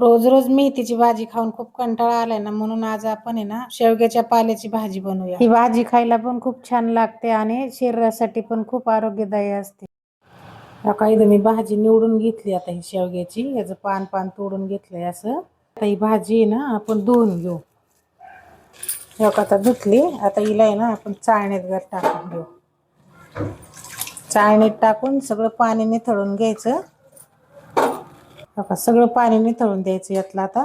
रोज रोज मेथीची भाजी खाऊन खूप कंटाळा आलाय ना म्हणून आज आपण आहे ना शेवग्याच्या पाल्याची भाजी बनवूया. ही भाजी खायला पण खूप छान लागते आणि शरीरासाठी पण खूप आरोग्यदायी असते. काही मी भाजी निवडून घेतली आता ही शेवग्याची. याचं पान पान तोडून घेतलंय असं. आता ही भाजी आहे ना आपण धुवून घेऊ. हे आता धुतली. आता हिला आहे ना आपण चाळणीत घर टाकून घेऊ. चाळणीत टाकून सगळं पाणी निथळून घ्यायचं. हो का? सगळं पाणी निथळून द्यायचं यातलं आता.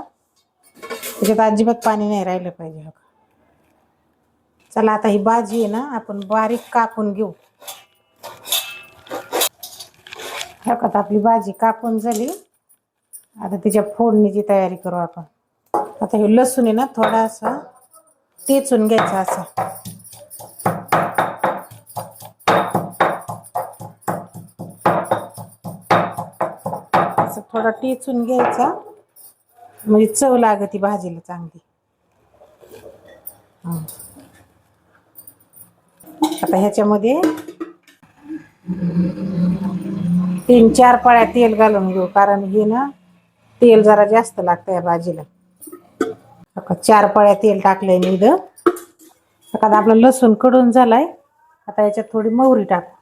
त्याच्यात अजिबात पाणी नाही राहिलं पाहिजे हो का? चला आता ही भाजी आहे ना आपण बारीक कापून घेऊ. हो का? आपली भाजी कापून झाली. आता तिच्या फोडणीची तयारी करू आपण. आता हे लसूण आहे ना थोडासा टेचून घ्यायचा असं. थोडा टेचून घ्यायचा. म्हणजे चव लागती भाजीला चांगली. आता ह्याच्यामध्ये तीन चार पाळ्या तेल घालून घेऊ. कारण हे ना तेल जरा जास्त लागतं या भाजीला. चार पाळ्या तेल टाकलंय मी इथं. आता आपला लसूणकडून झालाय. आता याच्यात थोडी मोहरी टाकू.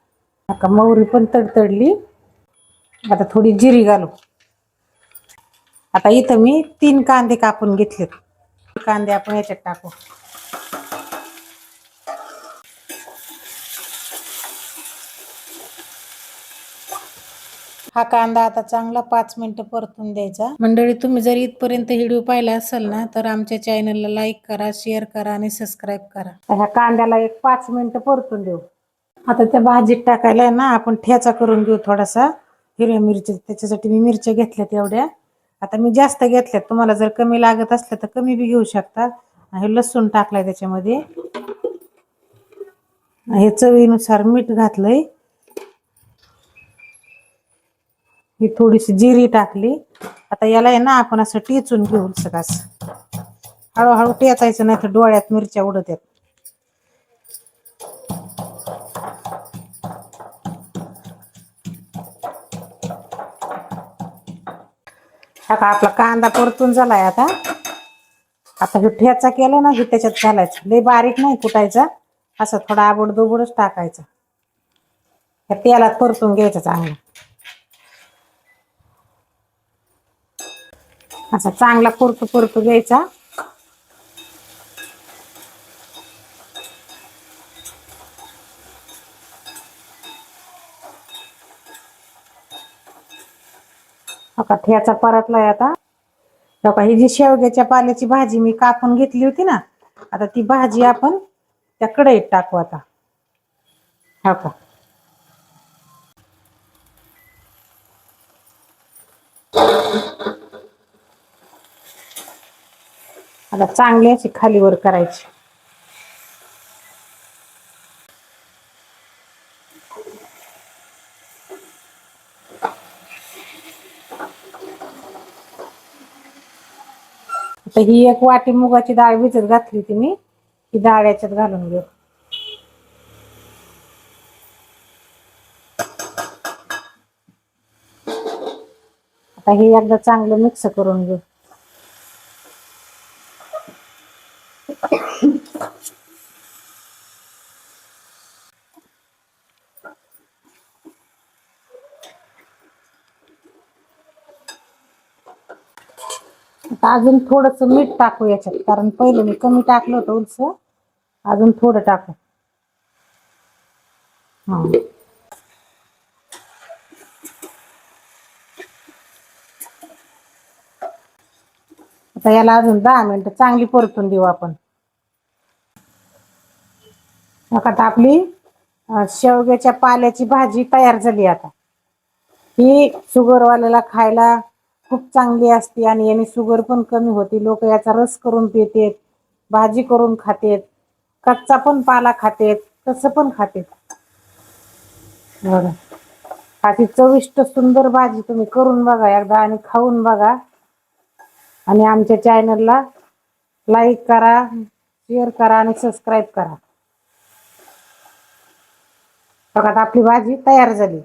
आता मोहरी पण तडतडली. आता थोडी जिरी घालू. आता इथं मी तीन कांदे कापून घेतलेत. कांदे आपण याच्यात टाकू. हा कांदा आता चांगला पाच मिनिटं परतून द्यायचा. मंडळी तुम्ही जर इथपर्यंत व्हिडिओ पाहिला असेल ना तर आमच्या चॅनलला लाईक करा शेअर करा आणि सबस्क्राईब करा. ह्या कांद्याला एक पाच मिनिटं परतून देऊ. आता त्या भाजीत टाकायला आहे ना आपण ठेचा करून घेऊ थोडासा. हिरव्या मिरच्या त्याच्यासाठी मी मिरच्या घेतल्यात एवढ्या. आता मी जास्त घेतल्यात. तुम्हाला जर कमी लागत असलं तर कमी बी घेऊ शकता. हे लसूण टाकलाय त्याच्यामध्ये. हे चवीनुसार मीठ घातलंय. ही थोडीशी जिरी टाकली. आता याला आहे ना आपण असं टेचून घेऊ सगळं हळूहळू टेचायचं नाही तर डोळ्यात मिरच्या उडत आहेत आता आपला कांदा परतून झालाय आता. आता हे ठेचा केला ना हे त्याच्यात घालायचं. लय बारीक नाही कुटायचा. असं थोडा आबड दुबडच टाकायचा. ह्या तेलात परतून घ्यायचं चांगलं. असा चांगला परतू परतू घ्यायचा. हो आता ठ्याचा परतलाय आता. हो बघा ही जी शेवग्याच्या पाल्याची भाजी मी कापून घेतली होती ना आता ती भाजी आपण त्या कढईत टाकू आता. हा का? आता चांगली अशी खालीवर करायची. आता ही एक वाटी मुगाची डाळ भिजत घातली ती मी. ही डाळ याच्यात घालून घेऊ. आता हे एकदा चांगलं मिक्स करून घेऊ. आता अजून थोडस मीठ टाकू याच्यात कारण पहिले मी कमी टाकलं होतं उलस. अजून थोडं टाकू. हा. आता याला अजून दहा मिनिटं चांगली परतून देऊ आपण. आता आपली शेवग्याच्या पाल्याची भाजी तयार झाली आता. ही शुगरवाल्याला खायला खूप चांगली असते आणि याने शुगर पण कमी होते. लोक याचा रस करून पितेत भाजी करून खातेत कच्चा पण पाला खातेत तसं पण खातेत. बघा अशी चविष्ट सुंदर भाजी तुम्ही करून बघा एकदा आणि खाऊन बघा. आणि आमच्या चॅनलला लाईक करा शेअर करा आणि सबस्क्राईब करा. बघा आता आपली भाजी तयार झाली.